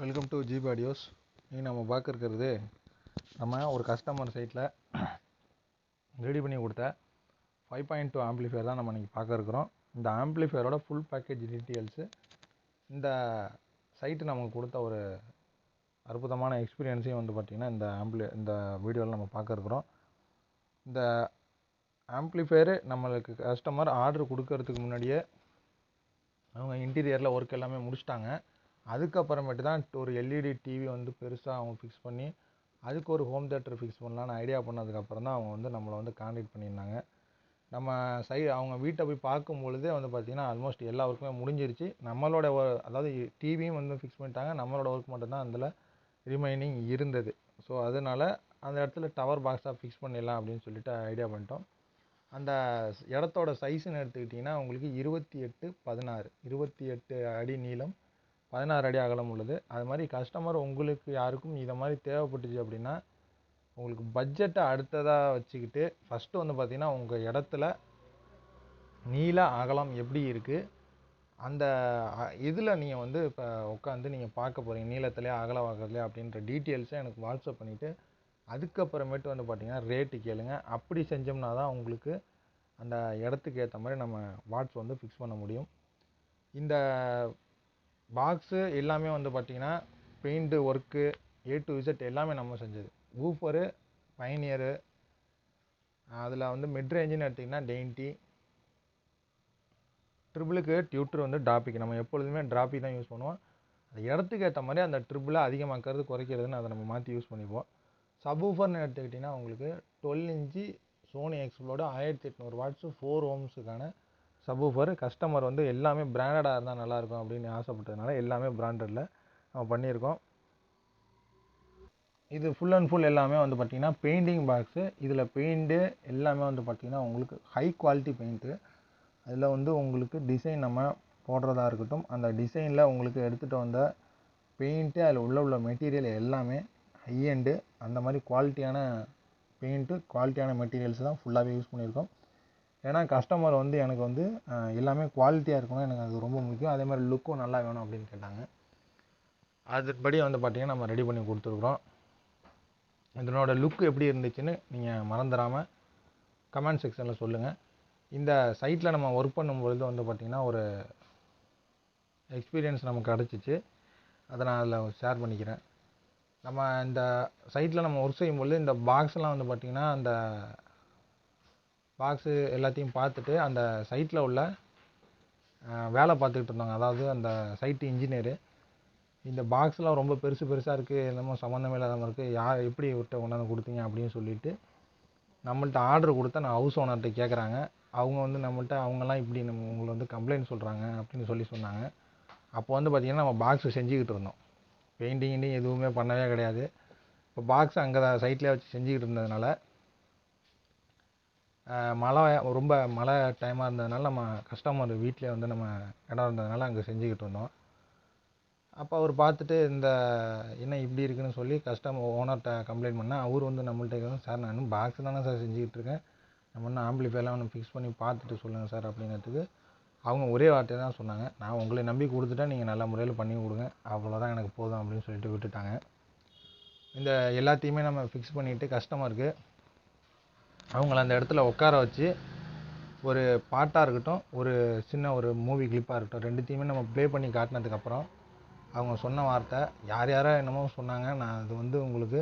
Welcome to GB audios இன்றைக்கி நம்ம பார்க்க நம்ம ஒரு கஸ்டமர் சைட்டில் ரெடி பண்ணி கொடுத்த ஃபைவ் பாயிண்ட் டூ ஆம்ப்ளிஃபையர் தான் நம்ம இன்றைக்கி பார்க்க இருக்கிறோம். இந்த ஆம்ப்ளிஃபையரோட ஃபுல் பேக்கேஜ் டீட்டெயில்ஸு இந்த சைட்டு நமக்கு கொடுத்த ஒரு அற்புதமான எக்ஸ்பீரியன்ஸையும் வந்து பார்த்திங்கன்னா இந்த ஆம்பிளி இந்த வீடியோவில் நம்ம பார்க்க இருக்கிறோம். இந்த ஆம்ப்ளிஃபையரு நம்மளுக்கு கஸ்டமர் ஆர்டர் கொடுக்கறதுக்கு முன்னாடியே அவங்க இன்டீரியரில் ஒர்க் எல்லாமே முடிச்சிட்டாங்க. அதுக்கப்புறமேட்டு தான் ஒரு எல்இடி டிவி வந்து பெருசாக அவங்க ஃபிக்ஸ் பண்ணி அதுக்கு ஒரு ஹோம் தேட்டர் ஃபிக்ஸ் பண்ணலான்னு ஐடியா பண்ணதுக்கப்புறம் தான் அவங்க வந்து நம்மளை வந்து காண்டாக்ட் பண்ணியிருந்தாங்க. நம்ம சை அவங்க வீட்டை போய் பார்க்கும் பொழுதே வந்து பார்த்திங்கன்னா ஆல்மோஸ்ட் எல்லா ஒர்க்குமே முடிஞ்சிருச்சு. நம்மளோட ஒ- அதாவது டிவியும் வந்து ஃபிக்ஸ் பண்ணிட்டாங்க. நம்மளோட ஒர்க் மட்டும்தான் அதில் ரிமைனிங் இருந்தது. ஸோ அதனால் அந்த இடத்துல டவர் பாக்ஸாக ஃபிக்ஸ் பண்ணிடலாம் அப்படின்னு சொல்லிட்டு ஐடியா பண்ணிட்டோம். அந்த இடத்தோட சைஸ்ன்னு எடுத்துக்கிட்டிங்கன்னா உங்களுக்கு இருபத்தி எட்டு பதினாறு. இருபத்தி எட்டு அடி நீளம் பதினாறு அடி அகலம் உள்ளது. அது மாதிரி கஸ்டமர் உங்களுக்கு யாருக்கும் இதை மாதிரி தேவைப்பட்டுச்சு அப்படின்னா உங்களுக்கு பட்ஜெட்டை அடுத்ததாக வச்சுக்கிட்டு ஃபஸ்ட்டு வந்து பார்த்திங்கன்னா உங்கள் இடத்துல நீள அகலம் எப்படி இருக்குது அந்த இதில் நீங்கள் வந்து இப்போ உட்காந்து நீங்கள் பார்க்க போகிறீங்க நீளத்துலேயே அகல அகலத்துலேயே அப்படின்ற டீட்டெயில்ஸை எனக்கு வாட்ஸ்அப் பண்ணிவிட்டு அதுக்கப்புறமேட்டு வந்து பார்த்தீங்கன்னா ரேட்டு கேளுங்கள் அப்படி செஞ்சோம்னா தான் உங்களுக்கு அந்த இடத்துக்கு ஏற்ற மாதிரி நம்ம வாட்ஸ் வந்து ஃபிக்ஸ் பண்ண முடியும். இந்த பாக்ஸு எல்லாமே வந்து பார்த்திங்கன்னா பெயிண்ட்டு ஒர்க்கு ஏ டு விசட் எல்லாமே நம்ம செஞ்சது. ஊஃபரு பைனியரு அதில் வந்து மிட் ரேஞ்சுன்னு எடுத்திங்கன்னா டெயின்டி ட்ரிபிளுக்கு டியூட்டர் வந்து டாபிக் நம்ம எப்பொழுதுமே டிராபி தான் யூஸ் பண்ணுவோம். அந்த இடத்துக்கு ஏற்ற மாதிரி அந்த ட்ரிபிளை அதிகமாக்கிறது குறைக்கிறதுன்னு அதை நம்ம மாற்றி யூஸ் பண்ணிப்போம். சப்வூஃபர்னு எடுத்துக்கிட்டிங்கன்னா உங்களுக்கு டுவெல் இன்ச்சு சோனி எக்ஸ்ப்ளோட ஆயிரத்தி எட்நூறு வாட்ஸு ஃபோர் ஓம்ஸுக்கான சப்வூஃபர் கஸ்டமர் வந்து எல்லாமே பிராண்டடாக இருந்தால் நல்லாயிருக்கும் அப்படின்னு ஆசைப்பட்டதுனால எல்லாமே பிராண்டடில் நம்ம பண்ணியிருக்கோம். இது ஃபுல் அண்ட் ஃபுல் எல்லாமே வந்து பார்த்திங்கன்னா பெயிண்டிங் பாக்ஸு இதில் பெயிண்ட்டு எல்லாமே வந்து பார்த்திங்கன்னா உங்களுக்கு ஹை குவாலிட்டி பெயிண்ட்டு அதில் வந்து உங்களுக்கு டிசைன் நம்ம போடுறதா இருக்கட்டும் அந்த டிசைனில் உங்களுக்கு எடுத்துகிட்டு வந்த பெயிண்ட்டு அதில் உள்ள உள்ள மெட்டீரியல் எல்லாமே ஹை எண்டு அந்த மாதிரி குவாலிட்டியான பெயிண்ட்டு குவாலிட்டியான மெட்டீரியல்ஸ் தான் ஃபுல்லாகவே யூஸ் பண்ணியிருக்கோம். ஏன்னா கஸ்டமர் வந்து எனக்கு வந்து எல்லாமே குவாலிட்டியாக இருக்கணும் எனக்கு அது ரொம்ப முக்கியம். அதே மாதிரி லுக்கும் நல்லா வேணும் அப்படின்னு கேட்டாங்க. அதுபடி வந்து பார்த்திங்கன்னா நம்ம ரெடி பண்ணி கொடுத்துருக்குறோம். இதனோட லுக் எப்படி இருந்துச்சுன்னு நீங்கள் மறந்துடாமல் கமெண்ட் செக்ஷனில் சொல்லுங்கள் இந்த சைட்டில் நம்ம ஒர்க் பண்ணும்பொழுது வந்து பார்த்திங்கன்னா ஒரு எக்ஸ்பீரியன்ஸ் நமக்கு கிடச்சிச்சு. அதை நான் அதில் ஷேர் பண்ணிக்கிறேன். நம்ம இந்த சைட்டில் நம்ம ஒர்க் செய்யும்பொழுது இந்த பாக்ஸ்லாம் வந்து பார்த்திங்கன்னா அந்த பாக்ஸு எல்லாத்தையும் பார்த்துட்டு அந்த சைட்டில் உள்ள வேலை பார்த்துக்கிட்டு இருந்தாங்க. அதாவது அந்த சைட்டு இன்ஜினியரு இந்த பாக்ஸ்லாம் ரொம்ப பெருசு பெருசாக இருக்குது என்னமோ சம்மந்தமே இல்லாமல் இருக்குது யார் எப்படி இவர்கிட்ட கொண்டாந்து கொடுத்தீங்க அப்படின்னு சொல்லிட்டு நம்மள்ட்ட ஆர்டர் கொடுத்தா நான் ஹவுஸ் ஓனர்கிட்ட கேட்குறாங்க அவங்க வந்து நம்மள்ட்ட அவங்கெல்லாம் இப்படி நம்ம உங்களை வந்து கம்ப்ளைண்ட் சொல்கிறாங்க அப்படின்னு சொல்லி சொன்னாங்க. அப்போ வந்து பார்த்திங்கன்னா நம்ம பாக்ஸு செஞ்சுக்கிட்டு இருந்தோம். பெயிண்டிங் கிண்டிங் எதுவுமே பண்ணவே கிடையாது. இப்போ பாக்ஸ் அங்கே தான் சைட்லேயே வச்சு செஞ்சுக்கிட்டு இருந்ததுனால மழை ரொம்ப மழை டைமாக இருந்ததுனால நம்ம கஸ்டமர் வீட்டிலே வந்து நம்ம இடம் இருந்ததுனால அங்கே செஞ்சுக்கிட்டு இருந்தோம். அப்போ அவர் பார்த்துட்டு இந்த என்ன இப்படி இருக்குன்னு சொல்லி கஸ்டமர் ஓனர்கிட்ட கம்ப்ளைண்ட் பண்ணால் அவர் வந்து நம்மள்ட்ட கேட்குறாங்க, சார் நான் இன்னும் பாக்ஸ் தானே சார் செஞ்சுக்கிட்டு இருக்கேன். நம்ம இன்னும் ஆம்பிளிஃபைலாம் ஒன்று ஃபிக்ஸ் பண்ணி பார்த்துட்டு சொல்லுங்கள் சார் அப்படிங்கிறதுக்கு அவங்க ஒரே வார்த்தை தான் சொன்னாங்க. நான் உங்களை நம்பி கொடுத்துட்டா நீங்கள் நல்ல முறையில் பண்ணி கொடுங்க. அவ்வளோதான் எனக்கு போதும் அப்படின்னு சொல்லிட்டு விட்டுட்டாங்க. இந்த எல்லாத்தையுமே நம்ம ஃபிக்ஸ் பண்ணிவிட்டு கஸ்டமருக்கு அவங்கள அந்த இடத்துல உட்கார வச்சு ஒரு பாட்டாக இருக்கட்டும் ஒரு சின்ன ஒரு மூவி கிளிப்பாக இருக்கட்டும் ரெண்டுத்தையுமே நம்ம ப்ளே பண்ணி காட்டினதுக்கப்புறம் அவங்க சொன்ன வார்த்தை யார் யாரோ என்னமோ சொன்னாங்க. நான் அது வந்து உங்களுக்கு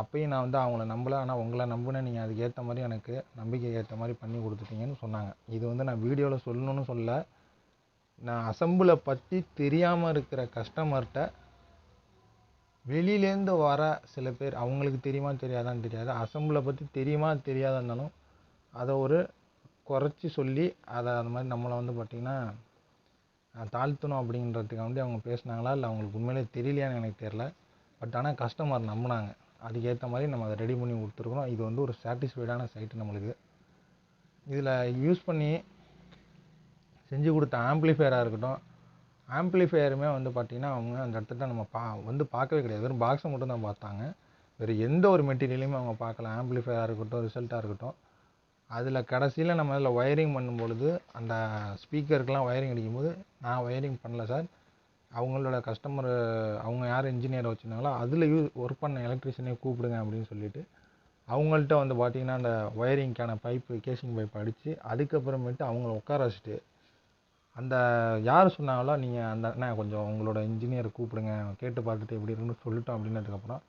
அப்பயும் நான் வந்து அவங்கள நம்பல. ஆனால் உங்களை நம்பினேன். நீங்கள் அதுக்கு ஏற்ற மாதிரி எனக்கு நம்பிக்கைக்கு ஏற்ற மாதிரி பண்ணி கொடுத்துட்டீங்கன்னு சொன்னாங்க. இது வந்து நான் வீடியோவில் சொல்லணும்னு சொல்ல நான் அசம்பிளை பற்றி தெரியாமல் இருக்கிற கஸ்டமர்கிட்ட வெளியிலேருந்து வர சில பேர் அவங்களுக்கு தெரியுமா தெரியாதான்னு தெரியாது. அசம்பிளை பற்றி தெரியுமா தெரியாதா இருந்தாலும் அதை ஒரு குறைச்சி சொல்லி அதை அந்த மாதிரி நம்மளை வந்து பார்த்திங்கன்னா தாழ்த்தணும் அப்படின்றதுக்காக வந்து அவங்க பேசுனாங்களா இல்லை அவங்களுக்கு உண்மையிலே தெரியலையான்னு எனக்கு தெரில பட் ஆனால் கஸ்டமர் நம்பினாங்க. அதுக்கேற்ற மாதிரி நம்ம அதை ரெடி பண்ணி கொடுத்துருக்குறோம் இது வந்து ஒரு சாட்டிஸ்ஃபைடான சைட்டு நம்மளுக்கு. இதில் யூஸ் பண்ணி செஞ்சு கொடுத்த ஆம்ப்ளிஃபையராக இருக்கட்டும் ஆம்ப்ளிஃபையருமே வந்து பார்த்திங்கன்னா அவங்க அந்த இடத்துல நம்ம பா வந்து பார்க்கவே கிடையாது. வெறும் பாக்ஸை மட்டும் தான் பார்த்தாங்க. வேறு எந்த ஒரு மெட்டீரியலையுமே அவங்க பார்க்கல. ஆம்ப்ளிஃபையராக இருக்கட்டும் ரிசல்ட்டாக இருக்கட்டும். அதில் கடைசியில் நம்ம அதில் ஒயரிங் பண்ணும் பொழுது அந்த ஸ்பீக்கருக்கெலாம் ஒயரிங் அடிக்கும்போது நான் ஒயரிங் பண்ணல சார். அவங்களோட கஸ்டமர் அவங்க யார் இன்ஜினியரை வச்சுருந்தாங்களோ அதில் யூ ஒர்க் பண்ண எலக்ட்ரிஷியனே கூப்பிடுங்க அப்படின்னு சொல்லிட்டு அவங்கள்ட்ட வந்து பார்த்தீங்கன்னா அந்த ஒயரிங்க்கான பைப்பு கேசிங் பைப் அடித்து அதுக்கப்புறமேட்டு அவங்கள உட்கார வச்சுட்டு அந்த யார் சொன்னாங்களோ நீங்கள் அந்த அண்ணா கொஞ்சம் உங்களோட இன்ஜினியரை கூப்பிடுங்க கேட்டு பார்த்துட்டு எப்படி இருக்குன்னு சொல்லிட்டோம் அப்படின்னதுக்கப்புறம்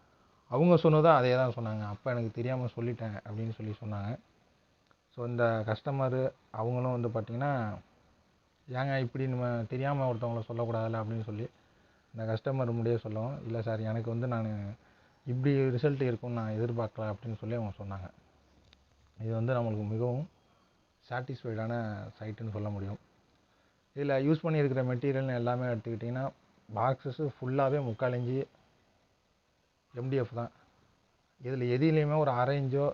அவங்க சொன்னதும் அதே தான் சொன்னாங்க. அப்போ எனக்கு தெரியாமல் சொல்லிட்டேன் அப்படின்னு சொல்லி சொன்னாங்க. ஸோ இந்த கஸ்டமரு அவங்களும் வந்து பார்த்திங்கன்னா ஏங்க இப்படி நம்ம தெரியாமல் ஒருத்தவங்கள சொல்லக்கூடாதுல்ல அப்படின்னு சொல்லி அந்த கஸ்டமர் முடிய சொல்லவும் இல்லை சார் எனக்கு வந்து நான் இப்படி ரிசல்ட் இருக்கும்னு நான் எதிர்பார்க்கல அப்படின்னு சொல்லி அவங்க சொன்னாங்க. இது வந்து நம்மளுக்கு மிகவும் சாட்டிஸ்ஃபைடான சைட்டுன்னு சொல்ல முடியும். இதில் யூஸ் பண்ணியிருக்கிற மெட்டீரியல்னு எல்லாமே எடுத்துக்கிட்டிங்கன்னா பாக்ஸஸ்ஸு ஃபுல்லாகவே முக்கால் இஞ்சி எம்டிஎஃப் தான். இதில் எதுலேயுமே ஒரு அரை இன்ச்சோ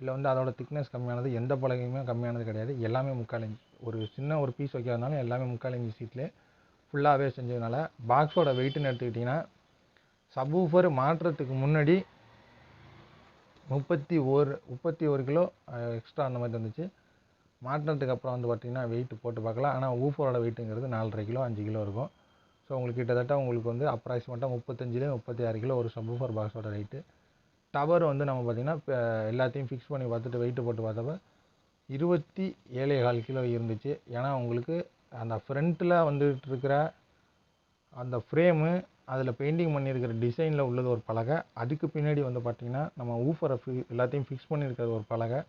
இல்லை வந்து அதோட திக்னஸ் கம்மியானது எந்த பலகையுமே கம்மியானது கிடையாது. எல்லாமே முக்கால் இன்ச் ஒரு சின்ன ஒரு பீஸ் வைக்கிறதுனால எல்லாமே முக்கால் இஞ்சி சீட்லேயே ஃபுல்லாகவே செஞ்சதுனால பாக்ஸோட வெயிட்டுன்னு எடுத்துக்கிட்டிங்கன்னா சப்வூஃபர் மாற்றுறதுக்கு முன்னாடி முப்பத்தி ஒரு முப்பத்தி ஒரு கிலோ எக்ஸ்ட்ரா அந்த மாதிரி இருந்துச்சு மாட்டினதுக்கு அப்புறம் வந்து பார்த்திங்கன்னா வெயிட் போட்டு பார்க்கலாம். ஆனால் ஊஃபரோட வெயிட்டுங்கிறது நாலரை கிலோ அஞ்சு கிலோ இருக்கும். ஸோ உங்களுக்கு கிட்டத்தட்ட உங்களுக்கு வந்து அப்ராக்சிமேட்டாக முப்பத்தஞ்சுலேயும் முப்பத்தி ஆறு கிலோ ஒரு சப்வூஃபர் பாக்ஸோட ரேட்டு டவர் வந்து நம்ம பார்த்திங்கன்னா இப்போ எல்லாத்தையும் ஃபிக்ஸ் பண்ணி பார்த்துட்டு வெயிட்டு போட்டு பார்த்தப்ப இருபத்தி ஏழே கால் கிலோ இருந்துச்சு. ஏன்னா உங்களுக்கு அந்த ஃப்ரண்ட்டில் வந்துட்டு இருக்கிற அந்த ஃப்ரேமு அதில் பெயிண்டிங் பண்ணியிருக்கிற டிசைனில் உள்ளது ஒரு பலகை. அதுக்கு பின்னாடி வந்து பார்த்திங்கன்னா நம்ம ஊஃபரை ஃபி எல்லாத்தையும் ஃபிக்ஸ் பண்ணியிருக்கிறது ஒரு பலகை.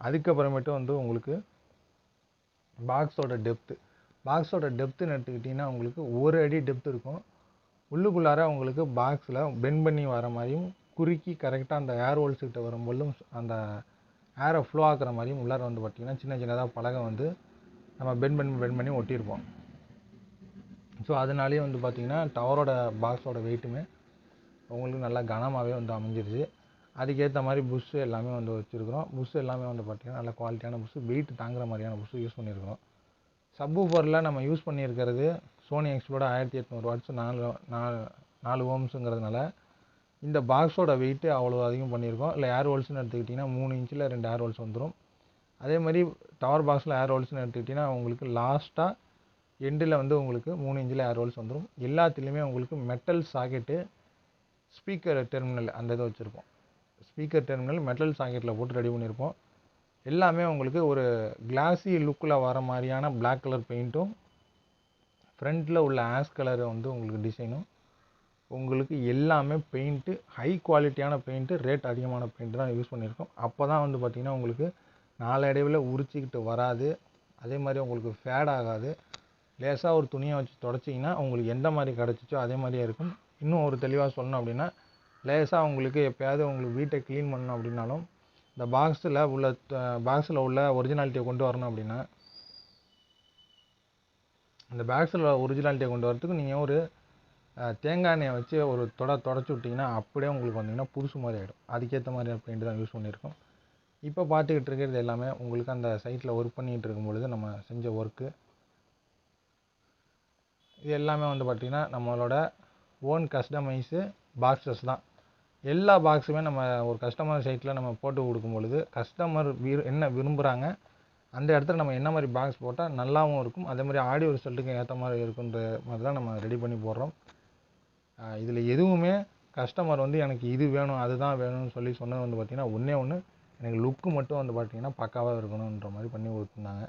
அதுக்கப்புறமேட்டு வந்து உங்களுக்கு பாக்ஸோட டெப்த்து பாக்ஸோட டெப்த்துன்னு எடுத்துக்கிட்டிங்கன்னா உங்களுக்கு ஒரு அடி டெப்த் இருக்கும். உள்ளுக்குள்ளார உங்களுக்கு பாக்ஸில் பெண்ட் பண்ணி வர மாதிரியும் குறுக்கி கரெக்டாக அந்த ஏர் ஹோல்ஸ் கிட்ட வரும்போதும் அந்த ஏரை ஃப்ளோ ஆக்குற மாதிரியும் உள்ளார வந்து பார்த்திங்கன்னா சின்ன சின்னதாக பலகை வந்து நம்ம பெண்ட் பண்ணி பெண்ட் பண்ணி ஒட்டியிருப்போம். ஸோ அதனாலேயே வந்து பார்த்திங்கன்னா டவரோட பாக்ஸோட வெயிட்டுமே உங்களுக்கு நல்லா கனமாகவே வந்து அமைஞ்சிருச்சு. அதுக்கேற்ற மாதிரி புஷ்ஷு எல்லாமே வந்து வச்சுருக்குறோம். புஷ்ஷு எல்லாமே வந்து பார்த்திங்கன்னா நல்ல குவாலிட்டியான புஷ்ஷு வெயிட் தாங்குற மாதிரியான புஷ்ஷு யூஸ் பண்ணியிருக்கிறோம். சப்வூஃபரில் நம்ம யூஸ் பண்ணியிருக்கிறது சோனி எக்ஸ்ப்ளோட ஆயிரத்தி எட்நூறு வாட்ஸ் நாலு நாலு நாலு ஓம்ஸுங்கிறதுனால இந்த பாக்ஸோட வெயிட்டு அவ்வளோ அதிகம் பண்ணியிருக்கோம். இல்லை ஏர் ஹோல்ஸ்னு எடுத்துக்கிட்டிங்கன்னா மூணு இன்ச்சில் ரெண்டு ஏர் ஹோல்ஸ் வந்துடும் அதே மாதிரி டவர் பாக்ஸில் ஏர் ஹோல்ஸ்னு எடுத்துக்கிட்டிங்கன்னா உங்களுக்கு லாஸ்ட்டாக எண்டில் வந்து உங்களுக்கு மூணு இன்ச்சில் ஏர் ஹோல்ஸ் வந்துடும் எல்லாத்துலேயுமே உங்களுக்கு மெட்டல் சாக்கெட்டு ஸ்பீக்கர் டெர்மினல் அந்த இதை வச்சுருப்போம். ஸ்பீக்கர் டெர்மினல் மெட்டல் சாக்கெட்டில் போட்டு ரெடி பண்ணியிருப்போம். எல்லாமே உங்களுக்கு ஒரு கிளாஸி லுக்கில் வர மாதிரியான பிளாக் கலர் பெயிண்ட்டும் ஃப்ரண்ட்டில் உள்ள ஆஸ் கலர் வந்து உங்களுக்கு டிசைனும் உங்களுக்கு எல்லாமே பெயிண்ட்டு ஹை குவாலிட்டியான பெயிண்ட்டு ரேட் அதிகமான பெயிண்ட் தான் யூஸ் பண்ணியிருக்கோம். அப்போ தான் வந்து பார்த்திங்கன்னா உங்களுக்கு நாளடைவில் உரிச்சிக்கிட்டு வராது. அதே மாதிரி உங்களுக்கு ஃபேட் ஆகாது. லேசாக ஒரு துணியை வச்சு தொடச்சிங்கன்னா உங்களுக்கு எந்த மாதிரி கிடச்சிச்சோ அதே மாதிரியே இருக்கும். இன்னும் ஒரு தெளிவாக சொல்லணும் அப்படின்னா லேசாக உங்களுக்கு எப்போயாவது உங்களுக்கு வீட்டை க்ளீன் பண்ணணும் அப்படின்னாலும் இந்த பாக்ஸில் உள்ள பாக்ஸில் உள்ள ஒரிஜினாலிட்டியை கொண்டு வரணும் அப்படின்னா இந்த பாக்ஸில் ஒரிஜினாலிட்டியை கொண்டு வரத்துக்கு நீங்கள் ஒரு தேங்காய் எண்ணெயை வச்சு ஒரு தொட தொடச்சி விட்டிங்கன்னா அப்படியே உங்களுக்கு வந்தீங்கன்னா புதுசு மாதிரி ஆகிடும் அதுக்கேற்ற மாதிரியான பெயிண்ட் தான் யூஸ் பண்ணியிருக்கோம். இப்போ பார்த்துக்கிட்டு இருக்கிறது எல்லாமே உங்களுக்கு அந்த சைட்டில் ஒர்க் பண்ணிகிட்டு இருக்கும் பொழுது நம்ம செஞ்ச ஒர்க்கு இது எல்லாமே வந்து பார்த்திங்கன்னா நம்மளோட ஓன் கஸ்டமைஸு பாக்ஸஸ் தான். எல்லா பாக்ஸுமே நம்ம ஒரு கஸ்டமர் சைட்டில் நம்ம போட்டு கொடுக்கும் பொழுது கஸ்டமர் விரு என்ன விரும்புகிறாங்க அந்த இடத்துல நம்ம என்ன மாதிரி பாக்ஸ் போட்டால் நல்லாவும் இருக்கும். அதே மாதிரி ஆடியோ ரிசல்ட்டுக்கு ஏற்ற மாதிரி இருக்குன்ற மாதிரி தான் நம்ம ரெடி பண்ணி போடுறோம். இதில் எதுவுமே கஸ்டமர் வந்து எனக்கு இது வேணும் அதுதான் வேணும்னு சொல்லி சொன்னது வந்து பார்த்திங்கன்னா ஒன்றே ஒன்று எனக்கு லுக்கு மட்டும் வந்து பார்த்திங்கன்னா பக்காவாக இருக்கணுன்ற மாதிரி பண்ணி கொடுத்துருந்தாங்க.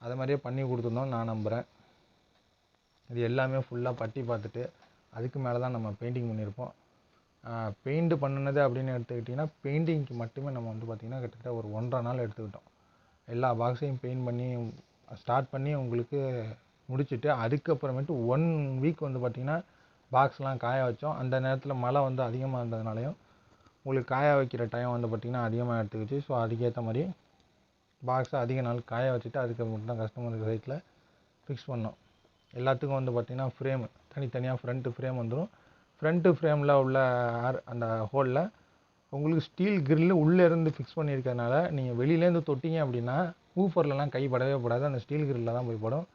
அதை மாதிரியே பண்ணி கொடுத்துருந்தோம் நான் நம்புகிறேன் இது எல்லாமே ஃபுல்லாக பட்டி பார்த்துட்டு அதுக்கு மேலே தான் நம்ம பெயிண்டிங் பண்ணியிருப்போம் பெயிண்ட் பண்ணினது அப்படின்னு எடுத்துக்கிட்டிங்கன்னா பெயிண்டிங்க்கு மட்டுமே நம்ம வந்து பார்த்திங்கன்னா கிட்டத்தட்ட ஒரு ஒன்றரை நாள் எடுத்துக்கிட்டோம். எல்லா பாக்ஸையும் பெயிண்ட் பண்ணி ஸ்டார்ட் பண்ணி உங்களுக்கு முடிச்சுட்டு அதுக்கப்புறமேட்டு ஒன் வீக் வந்து பார்த்திங்கன்னா பாக்ஸ்லாம் காய வச்சோம். அந்த நேரத்தில் மழை வந்து அதிகமாக இருந்ததுனாலையும் உங்களுக்கு காய வைக்கிற டைம் வந்து பார்த்திங்கன்னா அதிகமாக எடுத்துக்கிச்சு. ஸோ அதுக்கேற்ற மாதிரி பாக்ஸை அதிக நாள் காய வச்சுட்டு அதுக்கப்புறம் தான் கஸ்டமருக்கு சைட்டில் ஃபிக்ஸ் பண்ணோம். எல்லாத்துக்கும் வந்து பார்த்திங்கன்னா ஃப்ரேமு தனித்தனியாக ஃப்ரண்ட்டு ஃப்ரேம் வந்துடும் ஃப்ரண்ட்டு ஃப்ரேமில் உள்ள ஏர் அந்த ஹோலில் உங்களுக்கு ஸ்டீல் கிரில்லு உள்ளே இருந்து ஃபிக்ஸ் பண்ணியிருக்கறனால நீங்கள் வெளியிலேருந்து தொட்டிங்க அப்படின்னா ஊஃபர்லலாம் கை படவே படாது. அந்த ஸ்டீல் கிரில்லில் தான் போய் படும்.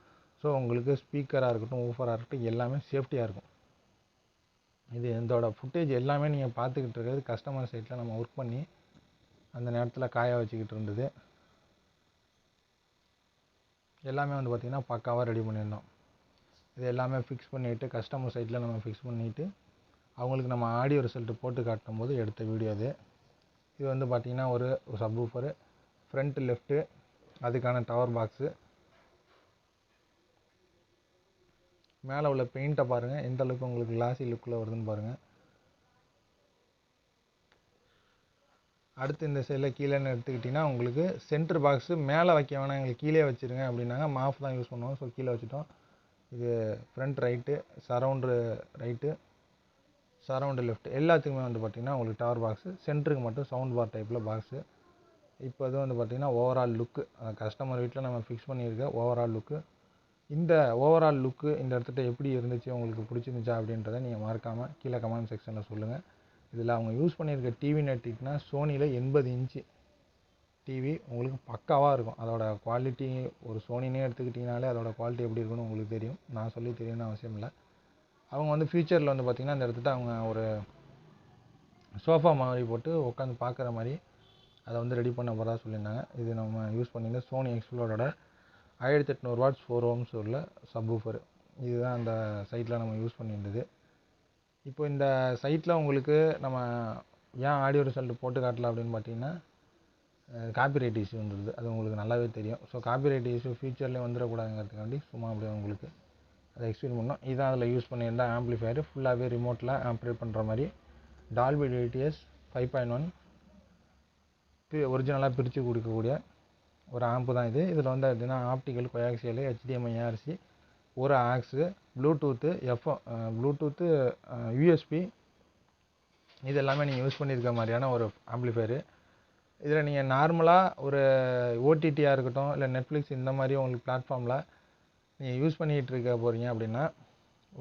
ஸோ உங்களுக்கு ஸ்பீக்கராக இருக்கட்டும் ஊஃபராக இருக்கட்டும் எல்லாமே சேஃப்டியாக இருக்கும். இது இதோட ஃபுட்டேஜ் எல்லாமே நீங்கள் பார்த்துக்கிட்டு இருக்கிறது கஸ்டமர் சைட்டில் நம்ம ஒர்க் பண்ணி அந்த நேரத்தில் காய வச்சுக்கிட்டு இருந்தது. எல்லாமே வந்து பார்த்திங்கன்னா பக்காவாக ரெடி பண்ணியிருந்தோம். இது எல்லாமே ஃபிக்ஸ் பண்ணிவிட்டு கஸ்டமர் சைட்டில் நம்ம ஃபிக்ஸ் பண்ணிவிட்டு அவங்களுக்கு நம்ம ஆடியோ ரிசல்ட்டு போட்டு காட்டும் போது எடுத்த வீடியோ அது. இது வந்து பார்த்திங்கன்னா ஒரு சப்வூஃபரு ஃப்ரண்ட் லெஃப்ட்டு அதுக்கான டவர் பாக்ஸு மேலே உள்ள பெயிண்ட்டை பாருங்கள் எந்த அளவுக்கு உங்களுக்கு கிளாசி லுக்கில் வருதுன்னு பாருங்கள் அடுத்து இந்த சைடில் கீழேன்னு எடுத்துக்கிட்டிங்கன்னா உங்களுக்கு சென்டர் பாக்ஸு மேலே வைக்க வேணாம். எங்களுக்கு கீழே வச்சுருங்க அப்படின்னாங்க. மாஃப் தான் யூஸ் பண்ணுவோம். ஸோ கீழே வச்சுட்டோம். இது front right surround right surround left எல்லாத்துக்குமே வந்து பார்த்திங்கன்னா உங்களுக்கு டவர் பாக்ஸு சென்டருக்கு மட்டும் சவுண்ட் பார் டைப்பில் பாக்ஸு இப்போ இது வந்து பார்த்திங்கன்னா ஓவரால் லுக்கு கஸ்டமர் வீட்டில் நம்ம ஃபிக்ஸ் பண்ணியிருக்க ஓவரால் லுக்கு இந்த ஓவரால் லுக்கு இந்த இடத்துட்ட எப்படி இருந்துச்சு உங்களுக்கு பிடிச்சிருந்துச்சா அப்படின்றத நீங்கள் மறக்காமல் கீழே கமெண்ட் செக்ஷனில் சொல்லுங்கள் இதில் அவங்க யூஸ் பண்ணியிருக்க டிவி நெட்டிக்னா சோனியில் எண்பது இன்ச்சு டிவி உங்களுக்கு பக்காவாக இருக்கும். அதோட குவாலிட்டி ஒரு சோனினே எடுத்துக்கிட்டிங்கனாலே அதோட குவாலிட்டி எப்படி இருக்குன்னு உங்களுக்கு தெரியும். நான் சொல்லி தெரியும்னு அவசியம் இல்லை. அவங்க வந்து ஃபியூச்சரில் வந்து பார்த்திங்கன்னா இந்த இடத்துல அவங்க ஒரு சோஃபா மாதிரி போட்டு உட்காந்து பார்க்குற மாதிரி அதை வந்து ரெடி பண்ண போகிறதா சொல்லியிருந்தாங்க. இது நம்ம யூஸ் பண்ணியிருந்த சோனி எக்ஸ்ப்ளோரோட ஆயிரத்தி எட்நூறு வாட்ஸ் ஃபோர் ஓம்ஸ் உள்ள சப்வூஃபர் இதுதான் அந்த சைட்டில் நம்ம யூஸ் பண்ணியிருந்தது. இப்போ இந்த சைட்டில் உங்களுக்கு நம்ம ஏன் ஆடியோ ரிசல்ட் போட்டு காட்டல அப்படின்னு பார்த்தீங்கன்னா காப்பிரைட் இஷ்யூ வந்துடுது. அது உங்களுக்கு நல்லாவே தெரியும். ஸோ காப்பிரைட் இஷ்யூ ஃபியூச்சர்லேயே வந்துடக்கூடாதுங்கிறதுக்காண்டி சும்மா அப்படியே உங்களுக்கு அதை எக்ஸ்பிளைன் பண்ணோம். இதான் அதில் யூஸ் பண்ணியிருந்த ஆம்ப்ளிஃபையர் ஃபுல்லாகவே ரிமோட்டில் ஆப்ரேட் பண்ணுற மாதிரி Dolby DTS five point one ஒரிஜினலாக பிரித்து கொடுக்கக்கூடிய ஒரு ஆம்பு தான் இது. இதில் வந்து எப்படின்னா ஆப்டிக்கல் கொயாக்சியல் ஹெச்டிஎம்ஐ ஆர்சி ஒரு aux Bluetooth FM Bluetooth USB இது எல்லாமே நீங்கள் யூஸ் பண்ணியிருக்க மாதிரியான ஒரு ஆம்ப்ளிஃபையரு இதில் நீங்கள் நார்மலாக ஒரு ஓடிடியாக இருக்கட்டும் இல்லை நெட்ஃப்ளிக்ஸ் இந்த மாதிரி உங்களுக்கு பிளாட்ஃபார்மில் நீங்கள் யூஸ் பண்ணிகிட்டு இருக்க போகிறீங்க அப்படின்னா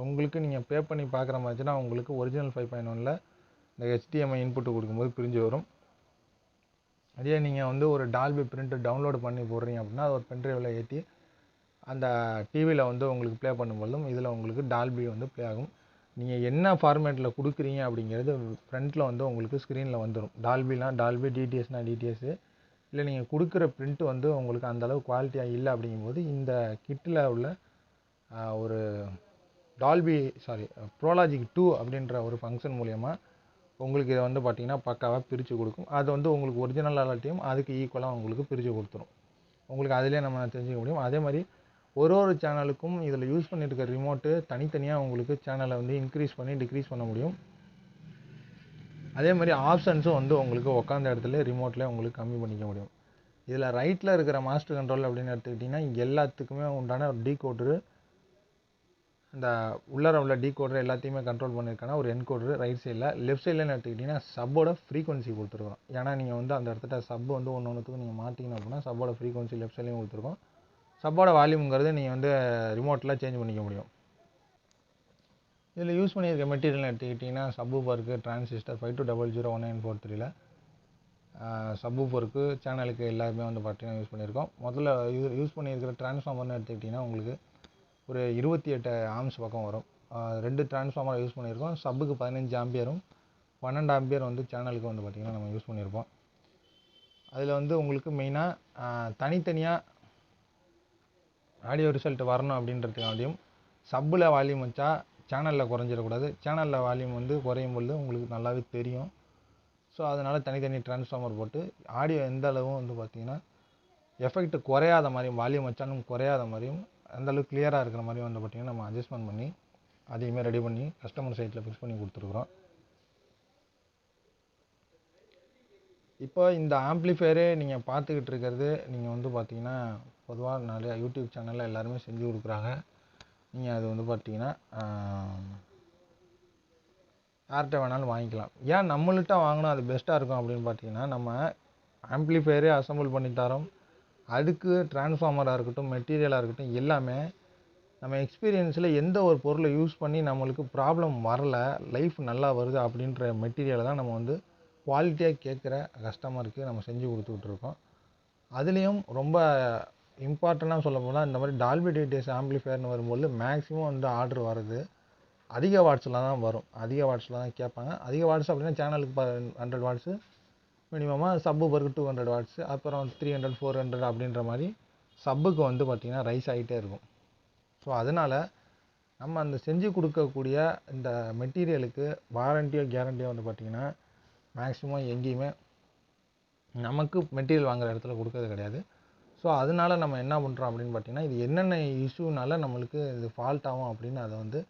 உங்களுக்கு நீங்கள் பே பண்ணி பார்க்குற மாதிரினா உங்களுக்கு ஒரிஜினல் ஃபைவ் பாயிண்ட் ஒனில் இந்த ஹெச்டிஎம்ஐ இன்புட்டு கொடுக்கும்போது பிரிஞ்சு வரும். அதே நீங்கள் வந்து ஒரு டால்பி பிரிண்ட்டு டவுன்லோடு பண்ணி போடுறீங்க அப்படின்னா அது ஒரு பென்ட்ரைவில் ஏற்றி அந்த டிவியில் வந்து உங்களுக்கு ப்ளே பண்ணும்போதும் இதில் உங்களுக்கு டால்பி வந்து ப்ளே ஆகும். நீங்கள் என்ன ஃபார்மேட்டில் கொடுக்குறீங்க அப்படிங்கிறது ஃப்ரண்ட்டில் வந்து உங்களுக்கு ஸ்க்ரீனில் வந்துடும் டால்பிலாம் டால்பி டிடிஎஸ்னால் டிடிஎஸ்ஸு இல்லை நீங்கள் கொடுக்குற பிரிண்ட் வந்து உங்களுக்கு அந்தளவு குவாலிட்டியாக இல்லை அப்படிங்கும்போது இந்த கிட்டில் உள்ள ஒரு டால்பி சாரி ப்ரோலாஜிக் டூ அப்படின்ற ஒரு ஃபங்க்ஷன் மூலயமா உங்களுக்கு இதை வந்து பார்த்திங்கன்னா பக்காவாக பிரித்து கொடுக்கும். அது வந்து உங்களுக்கு ஒரிஜினல் அலர்ட்டையும் அதுக்கு ஈக்குவலாக உங்களுக்கு பிரித்து கொடுத்துரும். உங்களுக்கு அதிலே நம்ம தெரிஞ்சுக்க முடியும். அதே மாதிரி ஒரு ஒரு சேனலுக்கும் இதில் யூஸ் பண்ணியிருக்க ரிமோட்டு தனித்தனியாக உங்களுக்கு சேனலை வந்து இன்க்ரீஸ் பண்ணி டிக்ரீஸ் பண்ண முடியும். அதே மாதிரி ஆப்ஷன்ஸும் வந்து உங்களுக்கு உட்காந்த இடத்துல ரிமோட்டில் உங்களுக்கு கம்மி பண்ணிக்க முடியும். இதில் ரைட்டில் இருக்கிற மாஸ்டர் கண்ட்ரோல் அப்படின்னு எடுத்துக்கிட்டிங்கன்னா எல்லாத்துக்குமே உண்டான ஒரு டீ கோட்ரு இந்த உள்ளார உள்ள டீ கோடர் எல்லாத்தையுமே கண்ட்ரோல் பண்ணியிருக்கேன்னா ஒரு என்கோடர் ரைட் சைடில் லெஃப்ட் சைடில்னு எடுத்துக்கிட்டிங்கன்னா சப்போட ஃப்ரீக்வன்சி கொடுத்துருக்கோம் ஏன்னா நீங்கள் வந்து அந்த இடத்துல சப் வந்து ஒன்று ஒன்றுத்துக்கு நீங்கள் மாற்றிங்க அப்படின்னா சப்போட ஃப்ரீக்வன்சி லெஃப்ட் சைட்லையும் கொடுத்துருக்கோம் சப்போட வால்யூம்ங்கிறது நீங்கள் வந்து ரிமோட்டில் சேஞ்ச் பண்ணிக்க முடியும். இதில் யூஸ் பண்ணியிருக்க மெட்டீரியல் எடுத்துக்கிட்டிங்கன்னா சப்பூஃபருக்கு transistor five two double zero one nine four த்ரீல சப்பூஃபருக்கு சேனலுக்கு எல்லாருமே வந்து பார்த்திங்கன்னா யூஸ் பண்ணியிருக்கோம் முதல்ல யூ யூஸ் பண்ணியிருக்கிற டிரான்ஸ்ஃபார்மர்னு எடுத்துக்கிட்டிங்கன்னா உங்களுக்கு ஒரு இருபத்தி எட்டு ஆம்ஸ் பக்கம் வரும். ரெண்டு டிரான்ஸ்ஃபார்மர் யூஸ் பண்ணியிருக்கோம். சப்புக்கு பதினஞ்சு ஆம்பியரும் பன்னெண்டு ஆம்பியர் வந்து சேனலுக்கு வந்து பார்த்திங்கன்னா நம்ம யூஸ் பண்ணியிருப்போம். அதில் வந்து உங்களுக்கு மெயினாக தனித்தனியாக ஆடியோ ரிசல்ட் வரணும் அப்படின்றதுக்காண்டியும் சப்பில் வால்யூம் வச்சா சேனலில் குறைஞ்சிடக்கூடாது. சேனலில் வால்யூம் வந்து குறையும் பொழுது உங்களுக்கு நல்லாவே தெரியும். ஸோ அதனால் தனித்தனி டிரான்ஸ்ஃபார்மர் போட்டு ஆடியோ எந்த அளவும் வந்து பார்த்திங்கன்னா எஃபெக்ட் குறையாத மாதிரியும் வால்யூம் வச்சாலும் குறையாத மாதிரியும் அந்தளவுக்கு கிளியராக இருக்கிற மாதிரி வந்து பார்த்திங்கன்னா நம்ம அட்ஜஸ்ட்மெண்ட் பண்ணி அதையுமே ரெடி பண்ணி கஸ்டமர் சைட்டில் ஃபிக்ஸ் பண்ணி கொடுத்துருக்குறோம். இப்போ இந்த ஆம்ப்ளிஃபையரே நீங்கள் பார்த்துக்கிட்டு இருக்கிறது நீங்கள் வந்து பார்த்தீங்கன்னா பொதுவாக நிறையா யூடியூப் சேனலில் எல்லாருமே செஞ்சு கொடுக்குறாங்க. நீங்கள் அது வந்து பார்த்தீங்கன்னா யார்கிட்ட வேணாலும் வாங்கிக்கலாம். ஏன் நம்மள்கிட்ட வாங்கினா அது பெஸ்ட்டாக இருக்கும் அப்படின்னு பார்த்தீங்கன்னா நம்ம ஆம்ப்ளிஃபையரே அசம்பிள் பண்ணி தரோம். அதுக்கு டிரான்ஸ்ஃபார்மராக இருக்கட்டும் மெட்டீரியலாக இருக்கட்டும் எல்லாமே நம்ம எக்ஸ்பீரியன்ஸில் எந்த ஒரு பொருளை யூஸ் பண்ணி நம்மளுக்கு ப்ராப்ளம் வரல லைஃப் நல்லா வருது அப்படின்ற மெட்டீரியலை தான் நம்ம வந்து குவாலிட்டியாக கேட்குற கஸ்டமருக்கு நம்ம செஞ்சு கொடுத்துக்கிட்ருக்கோம் அதுலேயும் ரொம்ப இம்பார்ட்டண்ட்டாக சொல்ல போனால் இந்த மாதிரி டால்பி டிடிஎஸ் ஆம்பிளிஃபயர்னு வரும்போது மேக்ஸிமம் வந்து ஆர்டர் வருது அதிக வாட்ஸில் தான் வரும். அதிக வாட்ஸில் தான் கேட்பாங்க. அதிக வாட்ஸ் அப்படின்னா சேனலுக்கு ப ஹண்ட்ரட் வாட்ஸு மினிமமாக சப்பு பருக்கு டூ ஹண்ட்ரட் வாட்ஸு அப்புறம் த்ரீ ஹண்ட்ரட் ஃபோர் ஹண்ட்ரட் அப்படின்ற மாதிரி சப்புக்கு வந்து பார்த்திங்கன்னா ரைஸ் ஆகிட்டே இருக்கும். ஸோ அதனால் நம்ம அந்த செஞ்சு கொடுக்கக்கூடிய இந்த மெட்டீரியலுக்கு வாரண்டியோ கேரண்டியோ வந்து பார்த்திங்கன்னா மேக்ஸிமம் எங்கேயுமே நமக்கு மெட்டீரியல் வாங்குகிற இடத்துல கொடுக்கறது கிடையாது. ஸோ அதனால நம்ம என்ன பண்ணுறோம் அப்படின்னு பார்த்தீங்கன்னா இது என்னென்ன இஷ்யூனால நம்மளுக்கு இது ஃபால்ட் ஆகும் அப்படின்னு அதை வந்து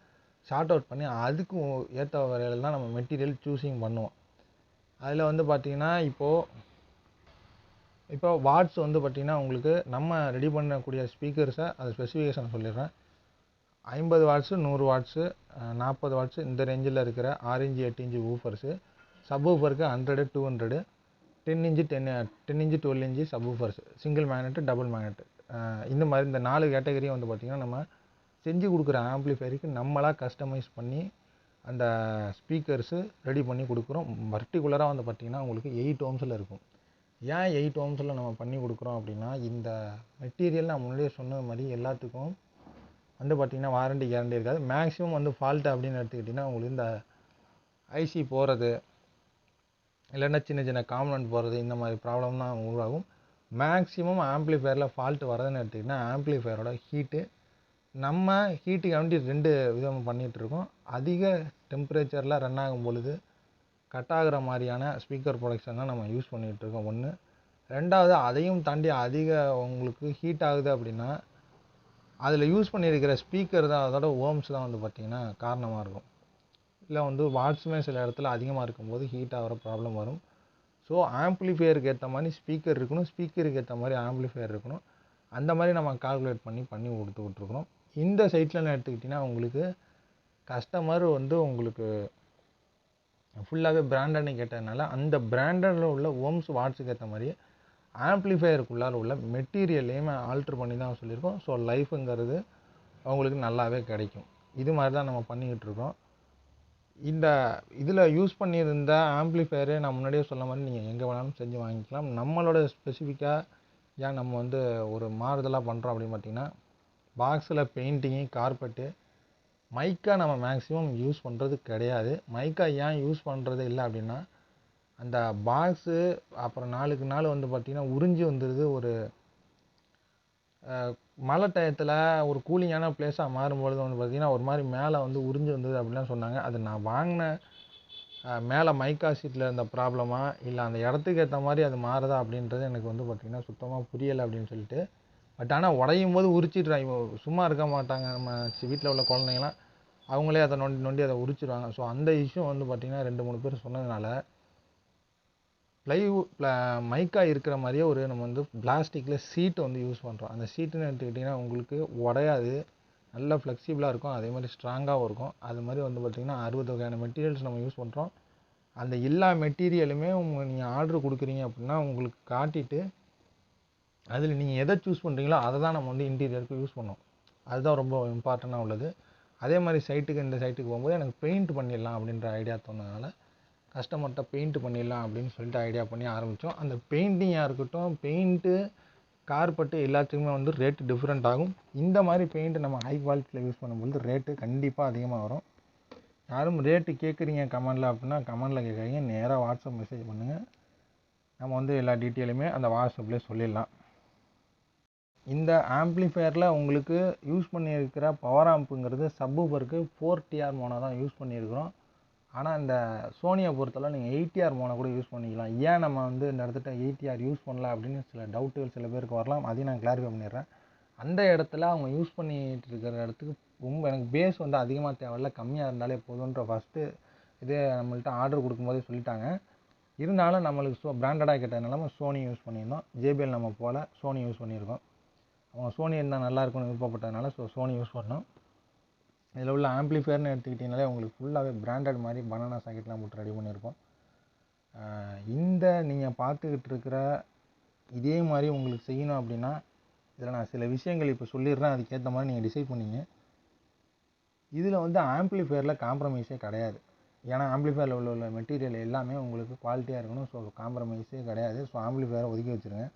ஷார்ட் அவுட் பண்ணி அதுக்கு ஏற்ற வரையில் தான் நம்ம மெட்டீரியல் சூஸிங் பண்ணுவோம். அதில் வந்து பார்த்திங்கன்னா இப்போது இப்போ வாட்ஸ் வந்து பார்த்திங்கன்னா உங்களுக்கு நம்ம ரெடி பண்ணக்கூடிய ஸ்பீக்கர்ஸை அது ஸ்பெசிஃபிகேஷன் சொல்லிடுறேன். ஐம்பது வாட்ஸு நூறு வாட்ஸு நாற்பது வாட்ஸு இந்த ரேஞ்சில் இருக்கிற ஆறு இன்ச்சு எட்டு இன்ச்சு ஊஃபர்ஸு சப் ஊஃபருக்கு hundred two hundred ten inch ten ten inch twelve inch subwoofers single magnet double magnet இந்த மாதிரி இந்த நாலு கேட்டகரியும் வந்து பார்த்திங்கன்னா நம்ம செஞ்சு கொடுக்குற ஆம்ப்ளிஃபையருக்கு நம்மளாக கஸ்டமைஸ் பண்ணி அந்த ஸ்பீக்கர்ஸு ரெடி பண்ணி கொடுக்குறோம். பர்டிகுலராக வந்து பார்த்திங்கன்னா உங்களுக்கு எயிட் ஓம்ஸில் இருக்கும். ஏன் எயிட் ஓம்ஸில் நம்ம பண்ணி கொடுக்குறோம் அப்படின்னா இந்த மெட்டீரியல் நான் முன்னாடியே சொன்ன மாதிரி எல்லாத்துக்கும் வந்து பார்த்திங்கன்னா வாரண்டி கேரண்டி இருக்காது. மேக்ஸிமம் வந்து ஃபால்ட்டு அப்படின்னு எடுத்துக்கிட்டிங்கன்னா உங்களுக்கு இந்த ஐசி போகிறது இல்லைன்னா சின்ன சின்ன காம்பனண்ட் போகிறது இந்த மாதிரி ப்ராப்ளம் தான் உருவாகும். மேக்ஸிமம் ஆம்ப்ளிஃபையரில் ஃபால்ட் வரதுன்னு எடுத்திங்கன்னா ஆம்ப்ளிஃபையரோட ஹீட்டு நம்ம ஹீட்டுக்கு வேண்டி ரெண்டு விதம் பண்ணிகிட்ருக்கோம் அதிக டெம்பரேச்சரில் ரன் ஆகும் பொழுது கட் ஆகிற மாதிரியான ஸ்பீக்கர் ப்ரொடக்ஷன் தான் நம்ம யூஸ் பண்ணிகிட்ருக்கோம் ஒன்று ரெண்டாவது அதையும் தாண்டி அதிக உங்களுக்கு ஹீட் ஆகுது அப்படின்னா அதில் யூஸ் பண்ணியிருக்கிற ஸ்பீக்கர் தான் அதோட ஓம்ஸ் தான் வந்து பார்த்திங்கன்னா காரணமாக இருக்கும். இல்லை வந்து வாட்ஸுமே சில இடத்துல அதிகமாக இருக்கும்போது ஹீட் ஆகிற ப்ராப்ளம் வரும். ஸோ ஆம்பிளிஃபையருக்கு ஏற்ற மாதிரி ஸ்பீக்கர் இருக்கணும். ஸ்பீக்கருக்கு ஏற்ற மாதிரி ஆம்பிளிஃபையர் இருக்கணும். அந்த மாதிரி நம்ம கால்குலேட் பண்ணி பண்ணி கொடுத்துக்கிட்டுருக்குறோம் இந்த சைட்டில் எடுத்துக்கிட்டிங்கன்னா உங்களுக்கு கஸ்டமர் வந்து உங்களுக்கு ஃபுல்லாகவே பிராண்டட்னு கேட்டதுனால அந்த பிராண்டடில் உள்ள ஓம்ஸ் வாட்ஸுக்கு ஏற்ற மாதிரி ஆம்ப்ளிஃபையருக்குள்ளார உள்ள மெட்டீரியல்லையுமே ஆல்ட்ரு பண்ணி தான் சொல்லியிருக்கோம். ஸோ லைஃபுங்கிறது அவங்களுக்கு நல்லாவே கிடைக்கும். இது மாதிரி தான் நம்ம பண்ணிக்கிட்டு இருக்கோம். இந்த இதில் யூஸ் பண்ணியிருந்த ஆம்ப்ளிஃபையரு நான் முன்னாடியே சொன்ன மாதிரி நீங்கள் எங்கே வேணாலும் செஞ்சு வாங்கிக்கலாம். நம்மளோட ஸ்பெசிஃபிக்காக ஏன் நம்ம வந்து ஒரு மாறுதலாக பண்ணுறோம் அப்படின்னு பார்த்தீங்கன்னா பாக்ஸில் பெயிண்டிங்கு கார்பெட்டு மைக்கா நம்ம மேக்ஸிமம் யூஸ் பண்ணுறது கிடையாது. மைக்கா ஏன் யூஸ் பண்ணுறது இல்லை அப்படின்னா அந்த பாக்ஸு அப்புறம் நாளுக்கு நாள் வந்து பார்த்திங்கன்னா உறிஞ்சி வந்துடுது ஒரு மழை டயத்தில் ஒரு கூலிங்கான பிளேஸாக மாறும்பொழுது வந்து பார்த்திங்கன்னா ஒரு மாதிரி மேலே வந்து உறிஞ்சி வந்தது அப்படிலாம் சொன்னாங்க. அது நான் வாங்கின மேலே மைக்கா சீட்டில் இருந்த ப்ராப்ளமாக இல்லை அந்த இடத்துக்கு ஏற்ற மாதிரி அது மாறுதா அப்படின்றது எனக்கு வந்து பார்த்திங்கன்னா சுத்தமாக புரியலை அப்படின்னு சொல்லிட்டு பட் ஆனால் உடையும் போது உரிச்சிடுறாங்க சும்மா இருக்க மாட்டாங்க. நம்ம வீட்டில் உள்ள குழந்தைங்களாம் அவங்களே அதை நொண்டி நொண்டி அதை உரிச்சிடுவாங்க ஸோ அந்த இஷ்யூ வந்து பார்த்திங்கன்னா ரெண்டு மூணு பேர் சொன்னதுனால ப்ளைவு மைக்கா இருக்கிற மாதிரியே ஒரு நம்ம வந்து பிளாஸ்டிக்கில் சீட்டு வந்து யூஸ் பண்ணுறோம் அந்த சீட்டுன்னு எடுத்துக்கிட்டிங்கன்னா உங்களுக்கு உடையாது. நல்லா ஃப்ளெக்சிபிளாக இருக்கும். அதே மாதிரி ஸ்ட்ராங்காகவும் இருக்கும். அது மாதிரி வந்து பார்த்திங்கன்னா அறுபது வகையான மெட்டீரியல்ஸ் நம்ம யூஸ் பண்ணுறோம் அந்த எல்லா மெட்டீரியலுமே உங்கள் நீங்கள் ஆர்டர் கொடுக்குறீங்க அப்படின்னா உங்களுக்கு காட்டிட்டு அதில் நீங்கள் எதை சூஸ் பண்ணுறீங்களோ அதை தான் நம்ம வந்து இன்டீரியருக்கு யூஸ் பண்ணோம் அதுதான் ரொம்ப இம்பார்ட்டண்ட்டாக உள்ளது. அதே மாதிரி சைட்டுக்கு இந்த சைட்டுக்கு போகும்போது எனக்கு பெயிண்ட் பண்ணிடலாம் அப்படின்ற ஐடியா தோணுனால கஸ்டமர்கிட்ட பெயிண்ட் பண்ணிடலாம் அப்படின்னு சொல்லிட்டு ஐடியா பண்ணி ஆரம்பித்தோம். அந்த பெயிண்டிங்காக இருக்கட்டும் பெயிண்ட்டு கார்பெட்டு எல்லாத்துக்குமே வந்து ரேட்டு டிஃப்ரெண்ட் ஆகும். இந்த மாதிரி பெயிண்ட்டு நம்ம ஹை குவாலிட்டியில் யூஸ் பண்ணும்போது ரேட்டு கண்டிப்பாக அதிகமாக வரும். யாரும் ரேட்டு கேட்குறீங்க கமெண்டில் அப்படின்னா கமெண்டில் கேட்குறீங்க நேராக வாட்ஸ்அப் மெசேஜ் பண்ணுங்கள் நம்ம வந்து எல்லா டீட்டெயிலுமே அந்த வாட்ஸ்அப்லேயே சொல்லிடலாம். இந்த ஆம்ப்ளிஃபையரில் உங்களுக்கு யூஸ் பண்ணியிருக்கிற பவர் ஆம்புங்கிறது சப்பூபருக்கு ஃபோர் டிஆர் மோனோ தான் யூஸ் பண்ணியிருக்கிறோம். ஆனால் இந்த சோனியை பொறுத்தளவு நீங்கள் எயிட்டிஆர் மோனை கூட யூஸ் பண்ணிக்கலாம். ஏன் நம்ம வந்து இந்த இடத்துல எயிட்டிஆர் யூஸ் பண்ணல அப்படின்னு சில டவுட்டுகள் சில பேருக்கு வரலாம். அதையும் நான் கிளாரிஃபை பண்ணிடுறேன். அந்த இடத்துல அவங்க யூஸ் பண்ணிட்டு இருக்கிற இடத்துக்கு ரொம்ப எனக்கு பேஸ் வந்து அதிகமாக தேவையில்ல. கம்மியாக இருந்தாலே போதுன்ற ஃபஸ்ட்டு இதே நம்மள்ட்ட ஆர்டர் கொடுக்கும்போதே சொல்லிட்டாங்க. இருந்தாலும் நம்மளுக்கு ஸோ பிராண்டடாக கேட்டதுனால சோனி யூஸ் பண்ணியிருந்தோம். ஜேபிஎல் நம்ம போல் சோனி யூஸ் பண்ணியிருக்கோம். அவங்க சோனி இருந்தால் நல்லா இருக்கும்னு விருப்பப்பட்டதுனால ஸோ சோனி யூஸ் பண்ணோம். இதில் உள்ள ஆம்ப்ளிஃபயர்னு எடுத்துக்கிட்டிங்கனாலே உங்களுக்கு ஃபுல்லாகவே பிராண்டட் மாதிரி பனானா சாக்கெட்லாம் போட்டு ரெடி பண்ணியிருக்கோம் இந்த நீங்கள் பார்த்துக்கிட்டு இருக்கிற இதே மாதிரி உங்களுக்கு செய்யணும் அப்படின்னா இதில் நான் சில விஷயங்கள் இப்போ சொல்லிடுறேன். அதுக்கேற்ற மாதிரி நீங்கள் டிசைட் பண்ணிங்க. இதில் வந்து ஆம்ப்ளிஃபயரில் காம்ப்ரமைஸே கிடையாது. ஏன்னா ஆம்ப்ளிஃபையரில் உள்ள உள்ள மெட்டீரியல் எல்லாமே உங்களுக்கு குவாலிட்டியாக இருக்கணும். ஸோ காம்ப்ரமைஸே கிடையாது. ஸோ ஆம்ப்ளிஃபயரை ஒதுக்கி வச்சுருங்க.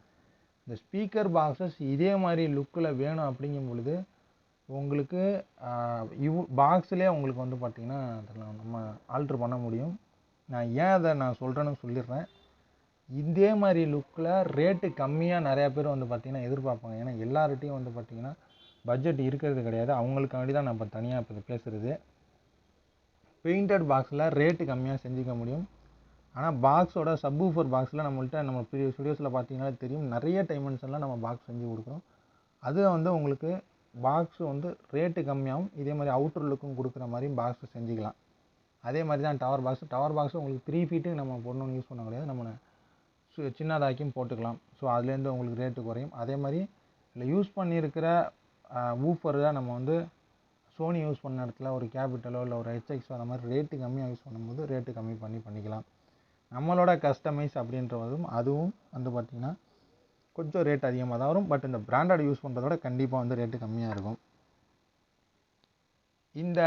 இந்த ஸ்பீக்கர் பாக்ஸஸ் இதே மாதிரி லுக்கில் வேணும் அப்படிங்கும் பொழுது உங்களுக்கு இவ் பாக்ஸ்லேயே உங்களுக்கு வந்து பார்த்திங்கன்னா அதில் நம்ம ஆல்ட்ரு பண்ண முடியும். நான் ஏன் அதை நான் சொல்கிறேன்னு சொல்லிடுறேன். இதே மாதிரி லுக்கில் ரேட்டு கம்மியாக நிறையா பேர் வந்து பார்த்திங்கன்னா எதிர்பார்ப்பாங்க. ஏன்னா எல்லார்கிட்டையும் வந்து பார்த்திங்கன்னா பட்ஜெட் இருக்கிறது கிடையாது. அவங்களுக்காண்டி தான் நான் இப்போ தனியாக இப்போ பேசுகிறது பெயிண்டட் பாக்ஸில் ரேட்டு கம்மியாக செஞ்சுக்க முடியும். ஆனால் பாக்ஸோட சப்வூஃபர் பாக்ஸில் நம்மள்ட்ட நம்ம ப்ரீ ஸ்டுடியோஸில் பார்த்தீங்கன்னா தெரியும். நிறைய டைமென்ஷனில் நம்ம பாக்ஸ் செஞ்சு கொடுக்குறோம். அது வந்து உங்களுக்கு பாக்ஸ் வந்து ரேட்டு கம்மியாகவும் இதே மாதிரி அவுட்டர் லுக்கும் கொடுக்குற மாதிரி பாக்ஸ் செஞ்சுக்கலாம். அதே மாதிரி தான் டவர் பாக்ஸ் டவர் பாக்ஸ் உங்களுக்கு த்ரீ ஃபீட்டு நம்ம போடணும்னு யூஸ் பண்ண கிடையாது நம்ம சு- சின்னதாக்கியும் போட்டுக்கலாம். ஸோ அதுலேருந்து உங்களுக்கு ரேட்டு குறையும். அதே மாதிரி இல்லை யூஸ் பண்ணியிருக்கிற ஊஃபரை நம்ம வந்து சோனி யூஸ் பண்ண இடத்துல ஒரு கேபிட்டலோ இல்லை ஒரு ஹெச்எக்ஸோ அந்த மாதிரி ரேட்டு கம்மியாக யூஸ் பண்ணும்போது ரேட்டு கம்மி பண்ணி பண்ணிக்கலாம். நம்மளோட கஸ்டமைஸ் அப்படின்றதும் அதுவும் வந்து பார்த்திங்கன்னா கொஞ்சம் ரேட் அதிகமாக தான் வரும். பட் இந்த பிராண்டட் யூஸ் பண்ணுறதோட கண்டிப்பாக வந்து ரேட்டு கம்மியாக இருக்கும். இந்த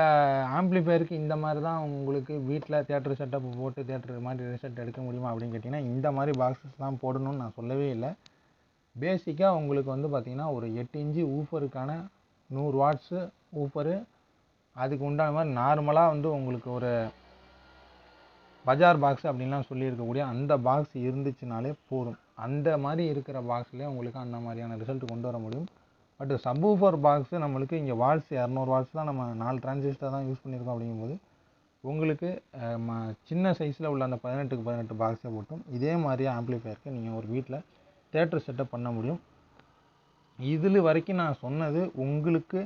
ஆம்ப்ளிஃபையருக்கு இந்த மாதிரி தான் உங்களுக்கு வீட்டில் தேட்டர் செட்டப் போட்டு தேட்டர் மாதிரி ரிசல்ட் எடுக்க முடியுமா அப்படின்னு கேட்டிங்கன்னா இந்த மாதிரி பாக்ஸஸ் தான் போடணும்னு நான் சொல்லவே இல்லை. பேசிக்காக உங்களுக்கு வந்து பார்த்திங்கன்னா ஒரு எட்டு இன்ச்சு ஊஃபருக்கான நூறு வாட்ஸு ஊஃபரு அதுக்கு உண்டான மாதிரி நார்மலாக வந்து உங்களுக்கு ஒரு பஜார் பாக்ஸ் அப்படின்லாம் சொல்லியிருக்கக்கூடிய அந்த பாக்ஸ் இருந்துச்சுனாலே போதும். அந்த மாதிரி இருக்கிற பாக்ஸ்லேயே உங்களுக்கு அந்த மாதிரியான ரிசல்ட் கொண்டு வர முடியும். பட் சப்வூஃபர் பாக்ஸு நம்மளுக்கு இங்கே வாட்ஸ் இரநூறு வாட்ஸ் தான் நம்ம நாலு டிரான்சிஸ்டர் தான் யூஸ் பண்ணியிருக்கோம் அப்படிங்கும்போது உங்களுக்கு ம- சின்ன சைஸில் உள்ள அந்த பதினெட்டுக்கு பதினெட்டு பாக்ஸை போட்டும். இதே மாதிரியே ஆம்ப்ளிஃபையருக்கு நீங்கள் ஒரு வீட்டில் தேட்டர் செட்டப் பண்ண முடியும். இதில் வரைக்கும் நான் சொன்னது உங்களுக்கு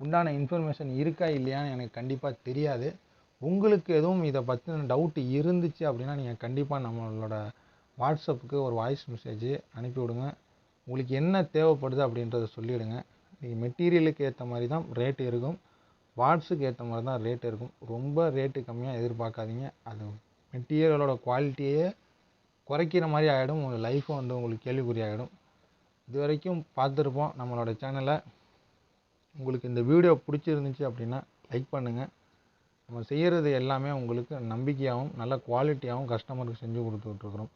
உண்டான இன்ஃபர்மேஷன் இருக்கா இல்லையான்னு எனக்கு கண்டிப்பாக தெரியாது. உங்களுக்கு எதுவும் இதை பற்றின டவுட் இருந்துச்சு அப்படின்னா நீங்கள் கண்டிப்பாக நம்மளோட வாட்ஸ்அப்புக்கு ஒரு வாய்ஸ் மெசேஜ் அனுப்பிவிடுங்க உங்களுக்கு என்ன தேவைப்படுது அப்படின்றத சொல்லிவிடுங்க நீங்கள் மெட்டீரியலுக்கு ஏற்ற மாதிரி தான் ரேட் இருக்கும். வாட்ஸுக்கு ஏற்ற மாதிரி தான் ரேட் இருக்கும். ரொம்ப ரேட்டு கம்மியாக எதிர்பார்க்காதீங்க. அது மெட்டீரியலோட குவாலிட்டியே குறைக்கிற மாதிரி ஆகிடும் உங்கள் லைஃப்பும் வந்து உங்களுக்கு கேள்விக்குறி ஆகிடும் இது வரைக்கும் பார்த்துருப்போம் நம்மளோட சேனலை உங்களுக்கு இந்த வீடியோ பிடிச்சிருந்துச்சி அப்படின்னா லைக் பண்ணுங்கள் நம்ம செய்கிறது எல்லாமே உங்களுக்கு நம்பிக்கையாகவும் நல்ல குவாலிட்டியாகவும் கஸ்டமருக்கு செஞ்சு கொடுத்துட்ருக்குறோம்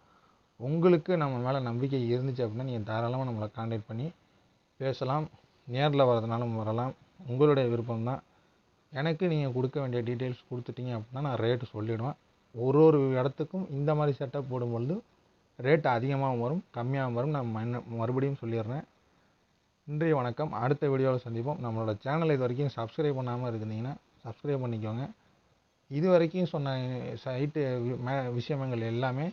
உங்களுக்கு நம்ம மேலே நம்பிக்கை இருந்துச்சு அப்படின்னா நீங்கள் தாராளமாக நம்மளை காண்டாக்ட் பண்ணி பேசலாம். நேரில் வரதுனாலும் வரலாம். உங்களுடைய விருப்பம் தான். எனக்கு நீங்கள் கொடுக்க வேண்டிய டீட்டெயில்ஸ் கொடுத்துட்டீங்க அப்படின்னா நான் ரேட்டு சொல்லிவிடுவேன் ஒரு ஒரு இடத்துக்கும் இந்த மாதிரி செட்டப் போடும்பொழுது ரேட் அதிகமாகவும் வரும் கம்மியாகவும் வரும். நான் மன்ன- மறுபடியும் சொல்லிடுறேன். இன்றைய வணக்கம். அடுத்த வீடியோவில் சந்திப்போம். நம்மளோட சேனல் இது வரைக்கும் சப்ஸ்கிரைப் பண்ணாமல் இருந்தீங்கன்னா சப்ஸ்கிரைப் பண்ணிக்கோங்க. இது வரைக்கும் சொன்ன சைட்டு மே விஷயங்கள் எல்லாமே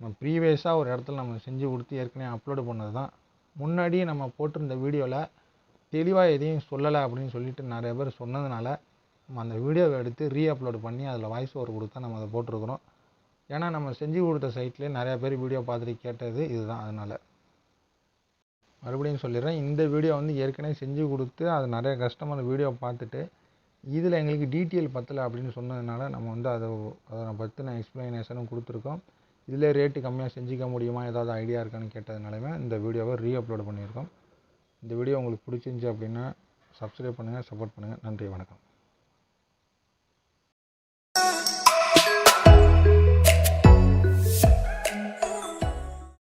நம்ம ப்ரீவியஸாக ஒரு இடத்துல நம்ம செஞ்சு கொடுத்து ஏற்கனவே அப்லோடு பண்ணது தான் முன்னாடி நம்ம போட்டிருந்த வீடியோவில் தெளிவாக எதையும் சொல்லலை அப்படின்னு சொல்லிட்டு நிறைய பேர் சொன்னதுனால நம்ம அந்த வீடியோவை எடுத்து ரீ அப்லோடு பண்ணி அதில் வாய்ஸ் ஓவர் கொடுத்தா நம்ம அதை போட்டிருக்கிறோம். ஏன்னா நம்ம செஞ்சு கொடுத்த சைட்லேயே நிறையா பேர் வீடியோ பார்த்துட்டு கேட்டது இதுதான் அதனால். மறுபடியும் சொல்லிடுறேன். இந்த வீடியோ வந்து ஏற்கனவே செஞ்சு கொடுத்து அது நிறைய கஸ்டமர் வீடியோ பார்த்துட்டு இதில் எங்களுக்கு டீட்டெயில் பத்தலை அப்படின்னு சொன்னதுனால நம்ம வந்து அதை அதை பற்றின எக்ஸ்ப்ளனேஷனும் கொடுத்துருக்கோம். இதில் ரேட்டு கம்மியாக செஞ்சுக்க முடியுமா? ஏதாவது ஐடியா இருக்கான்னு கேட்டதுனாலுமே இந்த வீடியோவை ரீ அப்லோட் பண்ணியிருக்கோம். இந்த வீடியோ உங்களுக்கு பிடிச்சிருந்துச்சி அப்படின்னா சப்ஸ்கிரைப் பண்ணுங்கள் சப்போர்ட் பண்ணுங்கள் நன்றி வணக்கம்.